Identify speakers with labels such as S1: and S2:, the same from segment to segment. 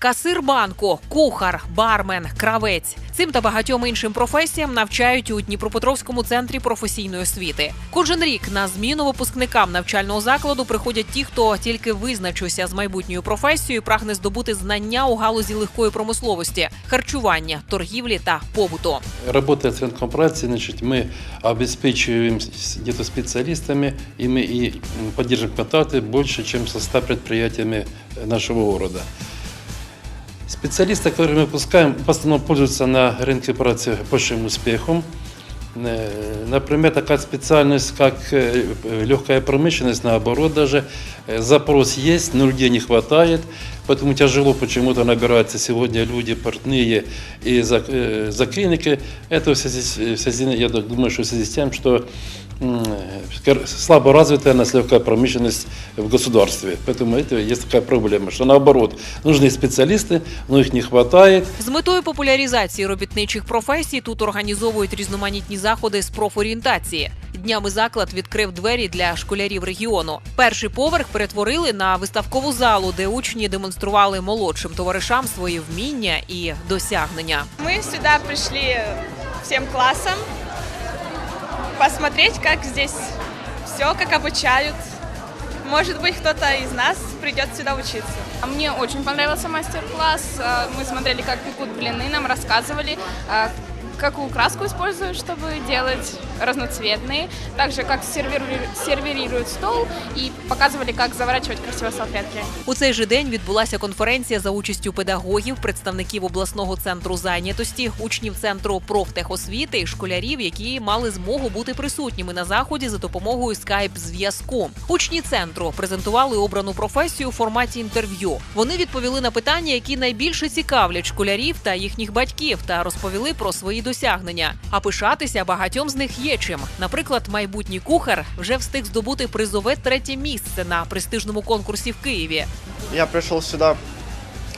S1: Касир банку, кухар, бармен, кравець. Цим та багатьом іншим професіям навчають у Дніпропетровському центрі професійної освіти. Кожен рік на зміну випускникам навчального закладу приходять ті, хто тільки визначився з майбутньою професією, і прагне здобути знання у галузі легкої промисловості, харчування, торгівлі та побуту.
S2: Работая с рынком працы, значит, мы обеспечиваем с- где-то специалистами, и мы и м, поддерживаем контакты больше, чем со 100 предприятиями э, нашего города. Специалисты, которые мы выпускаем, в основном пользуются на рынке працы большим успехом. Э, Например, такая специальность, как э, э, легкая промышленность, наоборот даже, э, запрос есть, но людей не хватает, поэтому тяжело почему-то набираются сегодня люди портные и зак- э, заклиники. Это в связи, с- в связи, я думаю, что в связи с тем, что м, скор- слабо развитая у нас легкая промышленность в государстве. Поэтому это есть такая проблема, что наоборот, нужны специалисты, но их не хватает.
S1: З метою популяризації робітничих професій тут організовують різноманітні заходи з профорієнтації. Днями заклад відкрив двері для школярів регіону. Перший поверх перетворили на виставкову залу, де учні демонстрували молодшим товаришам свої вміння і досягнення.
S3: Мы сюда пришли всем классом посмотреть, как здесь все, как обучают. Может быть, кто-то из нас придет сюда учиться.
S4: А Мне очень понравился мастер-класс. А, Мы смотрели, как пекут блины, нам рассказывали, а, какую краску используют, чтобы делать разноцветные. Также, как сервируют, сервируют стол и показывали, как заворачивать красиво салфетки.
S1: У цей же день відбулася конференція за участю педагогів, представників обласного центру зайнятості, учнів центру профтехосвіти і школярів, які мали змогу бути присутніми на заході за допомогою скайп-зв'язку. Учні центру презентували обрану професію у форматі інтерв'ю. Вони відповіли на питання, які найбільше цікавлять школярів та їхніх батьків, та розповіли про свої досягнення. А пишатися багатьом з них є чим. Наприклад, майбутній кухар вже встиг здобути призове третє місце на престижному конкурсі в Києві.
S5: Я пришел сюда,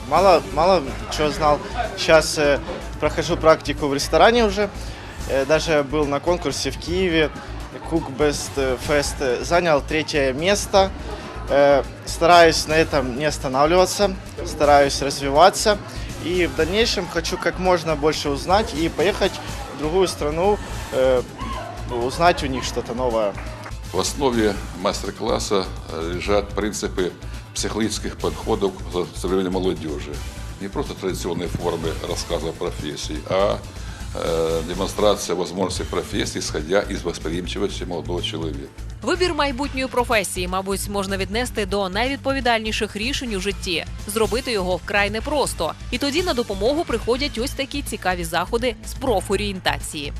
S5: мало, мало чего знал. Сейчас э, прохожу практику в ресторане уже. Э, даже был на конкурсе в Киеве. Cook Best э, Fest э, занял третье место. Э, стараюсь на этом не останавливаться, стараюсь развиваться. И в дальнейшем хочу как можно больше узнать и поехать в другую страну, э, узнать у них что-то новое.
S6: В основе мастер-класса э, лежат принципы психологических подходов к современной молодежи. Не просто традиционные формы рассказа о профессии, а демонстрация возможностей профессии, исходя из восприимчивости молодого человека.
S1: Вибір майбутньої професії, мабуть, можна віднести до найвідповідальніших рішень у житті. Зробити його вкрай непросто. І тоді на допомогу приходять ось такі цікаві заходи з профорієнтації.